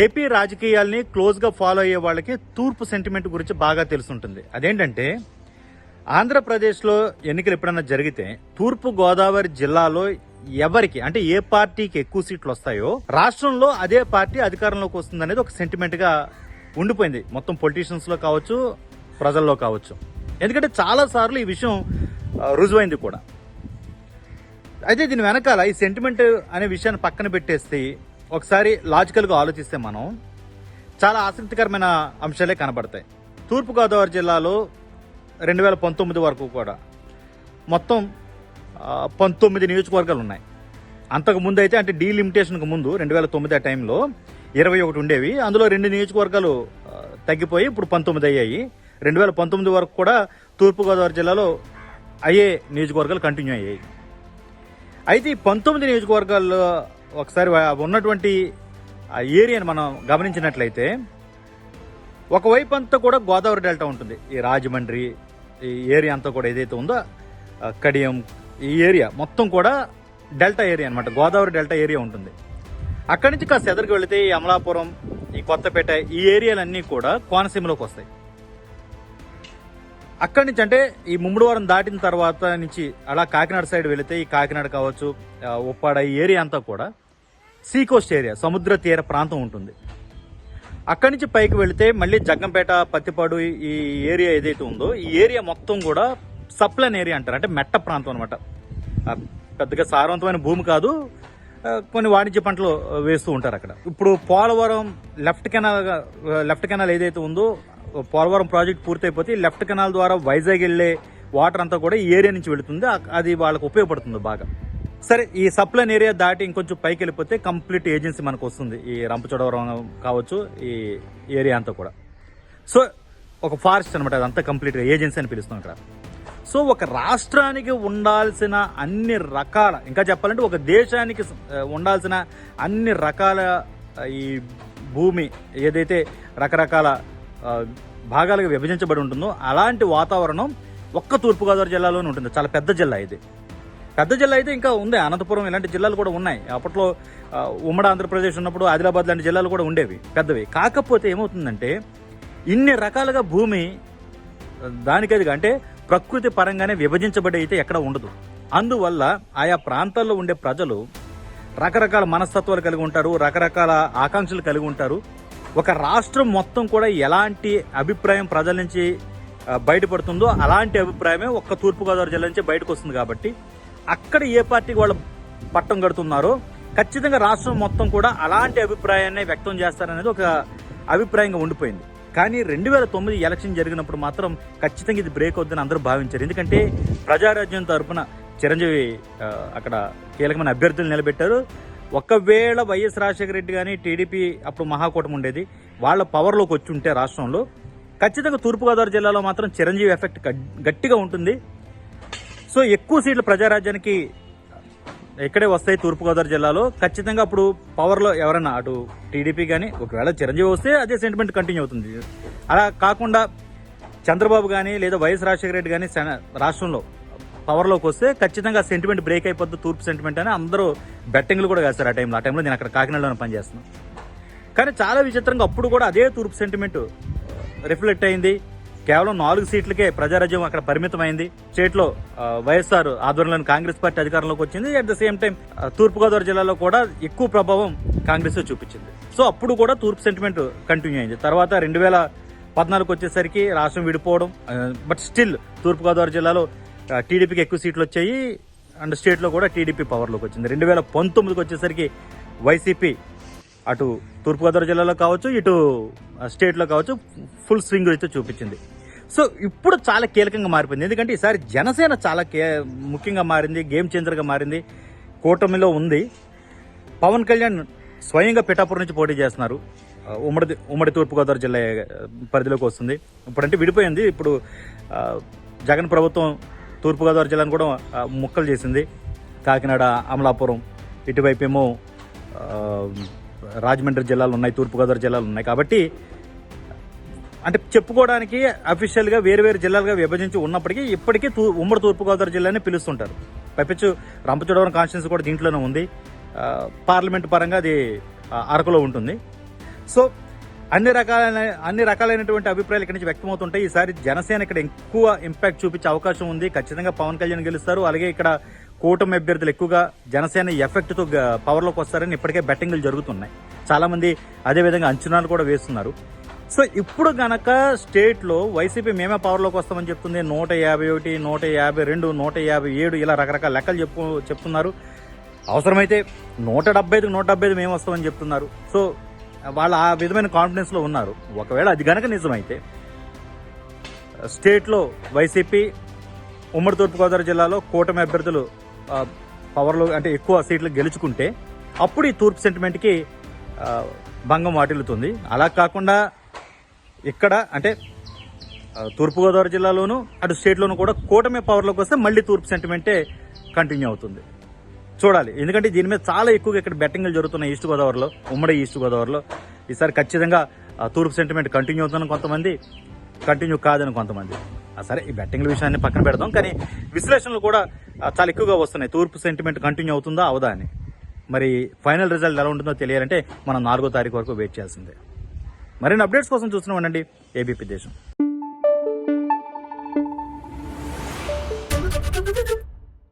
AP రాజకీయాల్ని క్లోజ్గా follow అయ్యే వాళ్ళకి తూర్పు సెంటిమెంట్ గురించి బాగా తెలుసుంటుంది. అదేంటంటే ఆంధ్రప్రదేశ్లో ఎన్నికలు ఎప్పుడన్నా జరిగితే తూర్పు గోదావరి జిల్లాలో ఎవరికి అంటే ఏ పార్టీకి ఎక్కువ సీట్లు వస్తాయో రాష్ట్రంలో అదే పార్టీ అధికారంలోకి వస్తుంది అనేది ఒక సెంటిమెంట్గా ఉండిపోయింది. మొత్తం పొలిటీషియన్స్లో కావచ్చు ప్రజల్లో కావచ్చు. ఎందుకంటే చాలా సార్లు ఈ విషయం రుజువైంది కూడా. అయితే దీని వెనకాల ఈ సెంటిమెంట్ అనే విషయాన్ని పక్కన పెట్టేస్తే ఒకసారి లాజికల్గా ఆలోచిస్తే మనం చాలా ఆసక్తికరమైన అంశాలే కనబడతాయి. తూర్పుగోదావరి జిల్లాలో రెండు వేల పంతొమ్మిది వరకు కూడా మొత్తం పంతొమ్మిది నియోజకవర్గాలు ఉన్నాయి. అంతకు ముందు అయితే అంటే డీలిమిటేషన్కి ముందు రెండు వేల తొమ్మిది ఆ టైంలో ఇరవై ఒకటి ఉండేవి. అందులో రెండు నియోజకవర్గాలు తగ్గిపోయి ఇప్పుడు పంతొమ్మిది అయ్యాయి. రెండు వేల పంతొమ్మిది వరకు కూడా తూర్పుగోదావరి జిల్లాలో అయ్యే నియోజకవర్గాలు కంటిన్యూ అయ్యాయి. అయితే ఈ పంతొమ్మిది నియోజకవర్గాల్లో ఒకసారి ఉన్నటువంటి ఆ ఏరియాని మనం గమనించినట్లయితే ఒకవైపు అంతా కూడా గోదావరి డెల్టా ఉంటుంది. ఈ రాజమండ్రి ఈ ఏరియా అంతా కూడా ఏదైతే ఉందో కడియం ఈ ఏరియా మొత్తం కూడా డెల్టా ఏరియా అనమాట గోదావరి డెల్టా ఏరియా ఉంటుంది. అక్కడి నుంచి కాస్త ఎదరికి వెళితే ఈ అమలాపురం ఈ కొత్తపేట ఈ ఏరియాలన్నీ కూడా కోనసీమలోకి వస్తాయి. అక్కడి నుంచి అంటే ఈ ముమ్మడివారం దాటిన తర్వాత నుంచి అలా కాకినాడ సైడ్ వెళితే ఈ కాకినాడ కావచ్చు ఉప్పాడ ఈ ఏరియా అంతా కూడా సీకోస్ట్ ఏరియా సముద్ర తీర ప్రాంతం ఉంటుంది. అక్కడి నుంచి పైకి వెళితే మళ్ళీ జగ్గంపేట పత్తిపాడు ఈ ఏరియా ఏదైతే ఉందో ఈ ఏరియా మొత్తం కూడా సప్లైన్ ఏరియా అంటారు. అంటే మెట్ట ప్రాంతం అనమాట పెద్దగా సారవంతమైన భూమి కాదు. కొన్ని వాణిజ్య పంటలు వేస్తూ ఉంటారు అక్కడ. ఇప్పుడు Polavaram left canal left canal ఏదైతే ఉందో పోలవరం ప్రాజెక్ట్ పూర్తయిపోతే ఈ లెఫ్ట్ కెనాల్ ద్వారా వైజాగ్ వెళ్ళే వాటర్ అంతా కూడా ఈ ఏరియా నుంచి వెళుతుంది. అది వాళ్ళకు ఉపయోగపడుతుంది బాగా. సరే ఈ సప్లైన్ ఏరియా దాటి ఇంకొంచెం పైకి వెళ్ళిపోతే కంప్లీట్ ఏజెన్సీ మనకు వస్తుంది ఈ రంపచోడవరం కావచ్చు ఈ ఏరియా అంతా కూడా. సో ఒక ఫారెస్ట్ అనమాట అదంతా కంప్లీట్ ఏజెన్సీ అని పిలుస్తాం ఇక్కడ. సో ఒక రాష్ట్రానికి ఉండాల్సిన అన్ని రకాల ఇంకా చెప్పాలంటే ఒక దేశానికి ఉండాల్సిన అన్ని రకాల ఈ భూమి ఏదైతే రకరకాల భాగాలుగా విభజించబడి ఉంటుందో అలాంటి వాతావరణం ఒక్క తూర్పుగోదావరి జిల్లాలోనే ఉంటుంది. చాలా పెద్ద జిల్లా ఇది. పెద్ద జిల్లా అయితే ఇంకా ఉంది. అనంతపురం ఇలాంటి జిల్లాలు కూడా ఉన్నాయి. అప్పట్లో ఉమ్మడి ఆంధ్రప్రదేశ్ ఉన్నప్పుడు ఆదిలాబాద్ లాంటి జిల్లాలు కూడా ఉండేవి పెద్దవి. కాకపోతే ఏమవుతుందంటే ఇన్ని రకాలుగా భూమి దానికది అంటే ప్రకృతి పరంగానే విభజించబడి అయితే ఎక్కడ ఉండదు. అందువల్ల ఆయా ప్రాంతాల్లో ఉండే ప్రజలు రకరకాల మనస్తత్వాలు కలిగి ఉంటారు రకరకాల ఆకాంక్షలు కలిగి ఉంటారు. ఒక రాష్ట్రం మొత్తం కూడా ఎలాంటి అభిప్రాయం ప్రజల నుంచి బయటపడుతుందో అలాంటి అభిప్రాయమే ఒక్క తూర్పుగోదావరి జిల్లా నుంచి బయటకు వస్తుంది కాబట్టి అక్కడ ఏ పార్టీకి వాళ్ళు పట్టం కడుతున్నారో ఖచ్చితంగా రాష్ట్రం మొత్తం కూడా అలాంటి అభిప్రాయాన్ని వ్యక్తం చేస్తారనేది ఒక అభిప్రాయంగా ఉండిపోయింది. కానీ రెండు వేల తొమ్మిది ఎలక్షన్ జరిగినప్పుడు మాత్రం ఖచ్చితంగా ఇది బ్రేక్ అవుతుందని అందరూ భావించారు. ఎందుకంటే ప్రజారాజ్యం తరపున చిరంజీవి అక్కడ కీలకమైన అభ్యర్థులు నిలబెట్టారు. ఒకవేళ వైఎస్ రాజశేఖర రెడ్డి కానీ టీడీపీ అప్పుడు మహాకూటమి ఉండేది. వాళ్ళ పవర్లోకి వచ్చి ఉంటే రాష్ట్రంలో ఖచ్చితంగా తూర్పుగోదావరి జిల్లాలో మాత్రం చిరంజీవి ఎఫెక్ట్ గట్టిగా ఉంటుంది. సో ఎక్కువ సీట్లు ప్రజారాజ్యానికి ఇక్కడే వస్తాయి? తూర్పుగోదావరి జిల్లాలో. ఖచ్చితంగా అప్పుడు పవర్లో ఎవరైనా అటు టీడీపీ కానీ ఒకవేళ చిరంజీవి వస్తే అదే సెంటిమెంట్ కంటిన్యూ అవుతుంది. అలా కాకుండా చంద్రబాబు కానీ లేదా వైఎస్ రాజశేఖర రెడ్డి కానీ రాష్ట్రంలో పవర్లోకి వస్తే ఖచ్చితంగా సెంటిమెంట్ బ్రేక్ అయిపోద్ది తూర్పు సెంటిమెంట్ అని అందరూ బెట్టింగ్లు కూడా వేస్తారు ఆ టైంలో ఆ టైంలో నేను అక్కడ కాకినాడలో పనిచేస్తున్నాను. కానీ చాలా విచిత్రంగా అప్పుడు కూడా అదే తూర్పు సెంటిమెంట్ రిఫ్లెక్ట్ అయింది. కేవలం నాలుగు సీట్లకే ప్రజారాజ్యం అక్కడ పరిమితమైంది. స్టేట్లో వైఎస్ఆర్ ఆధ్వర్యంలోని కాంగ్రెస్ పార్టీ అధికారంలోకి వచ్చింది. At the same time Thoorpu Godavari జిల్లాలో కూడా ఎక్కువ ప్రభావం కాంగ్రెస్ చూపించింది. సో అప్పుడు కూడా తూర్పు సెంటిమెంట్ కంటిన్యూ అయింది. తర్వాత రెండు వేల పద్నాలుగు వచ్చేసరికి రాష్ట్రం విడిపోవడం బట్ స్టిల్ తూర్పుగోదావరి జిల్లాలో టీడీపీకి ఎక్కువ సీట్లు వచ్చాయి. అండ్ స్టేట్లో కూడా టీడీపీ పవర్లోకి వచ్చింది. రెండు వేల పంతొమ్మిదికి వచ్చేసరికి వైసీపీ అటు తూర్పుగోదావరి జిల్లాలో కావచ్చు ఇటు స్టేట్లో కావచ్చు ఫుల్ స్వింగ్ అయితే చూపించింది. సో ఇప్పుడు చాలా కీలకంగా మారిపోయింది. ఎందుకంటే ఈసారి జనసేన చాలా కే ముఖ్యంగా మారింది గేమ్ చేంజర్గా మారింది కూటమిలో ఉంది. పవన్ కళ్యాణ్ స్వయంగా పిఠాపురం నుంచి పోటీ చేస్తున్నారు. ఉమ్మడి ఉమ్మడి తూర్పుగోదావరి జిల్లా పరిధిలోకి వస్తుంది. ఇప్పుడంటే విడిపోయింది. ఇప్పుడు జగన్ ప్రభుత్వం తూర్పుగోదావరి జిల్లాను కూడా ముక్కలు చేసింది. కాకినాడ అమలాపురం ఇటువైపు ఏమో రాజమండ్రి జిల్లాలు ఉన్నాయి తూర్పుగోదావరి జిల్లాలు ఉన్నాయి. కాబట్టి అంటే చెప్పుకోవడానికి అఫీషియల్గా వేరువేరు జిల్లాలుగా విభజించి ఉన్నప్పటికీ ఇప్పటికీ తూ ఉమ్మడి తూర్పుగోదావరి జిల్లాని పిలుస్తుంటారు. పైపించు రంపచోడవరం కాన్స్టిట్యూన్సీ కూడా దీంట్లోనే ఉంది. పార్లమెంట్ పరంగా అది అరకులో ఉంటుంది. సో అన్ని రకాలైన అన్ని రకాలైనటువంటి అభిప్రాయాలు ఇక్కడి నుంచి వ్యక్తమవుతుంటాయి. ఈసారి జనసేన ఇక్కడ ఎక్కువ ఇంపాక్ట్ చూపించే అవకాశం ఉంది. ఖచ్చితంగా పవన్ కళ్యాణ్ గెలుస్తారు. అలాగే ఇక్కడ కూటమి అభ్యర్థులు ఎక్కువగా జనసేన ఎఫెక్ట్తో పవర్లోకి వస్తారని ఇప్పటికే బెట్టింగ్లు జరుగుతున్నాయి. చాలామంది అదేవిధంగా అదే విధంగా అంచనాలు కూడా వేస్తున్నారు. సో ఇప్పుడు గనక స్టేట్లో వైసీపీ మేమే పవర్లోకి వస్తామని చెప్తుంది. నూట యాభై ఒకటి నూట యాభై రెండు నూట యాభై ఏడు ఇలా రకరకాల లెక్కలు చెప్పు చెప్తున్నారు. అవసరమైతే నూట డెబ్బై ఐదు నూట డెబ్బై ఐదు మేము వస్తామని చెప్తున్నారు. సో వాళ్ళు ఆ విధమైన కాన్ఫిడెన్స్లో ఉన్నారు. ఒకవేళ అది గనక నిజమైతే స్టేట్లో వైసీపీ ఉమ్మడి తూర్పుగోదావరి జిల్లాలో కూటమి అభ్యర్థులు పవర్లో అంటే ఎక్కువ సీట్లు గెలుచుకుంటే అప్పుడు ఈ తూర్పు సెంటిమెంట్కి భంగం వాటిల్లుతుంది. అలా కాకుండా ఇక్కడ అంటే తూర్పుగోదావరి జిల్లాలోను అటు స్టేట్లోనూ కూడా కూటమి పవర్లోకి వస్తే మళ్ళీ తూర్పు సెంటిమెంటే కంటిన్యూ అవుతుంది. చూడాలి. ఎందుకంటే దీని మీద చాలా ఎక్కువగా ఇక్కడ బెట్టింగ్లు జరుగుతున్నాయి ఈస్ట్ గోదావరిలో ఉమ్మడి ఈస్ట్ గోదావరిలో ఈసారి ఖచ్చితంగా తూర్పు సెంటిమెంట్ కంటిన్యూ అవుతుందని కొంతమంది కంటిన్యూ కాదని కొంతమంది. సరే ఈ బెట్టింగ్ల విషయాన్ని పక్కన పెడదాం. కానీ విశ్లేషణలు కూడా చాలా ఎక్కువగా వస్తున్నాయి. తూర్పు సెంటిమెంట్ కంటిన్యూ అవుతుందా అవదా అని. మరి ఫైనల్ రిజల్ట్ ఎలా ఉంటుందో తెలియాలంటే మనం నాలుగో తారీఖు వరకు వెయిట్ చేయాల్సిందే. మరిన్ని అప్డేట్స్ కోసం చూస్తున్నాం అండి ఏబీపీ దేశం.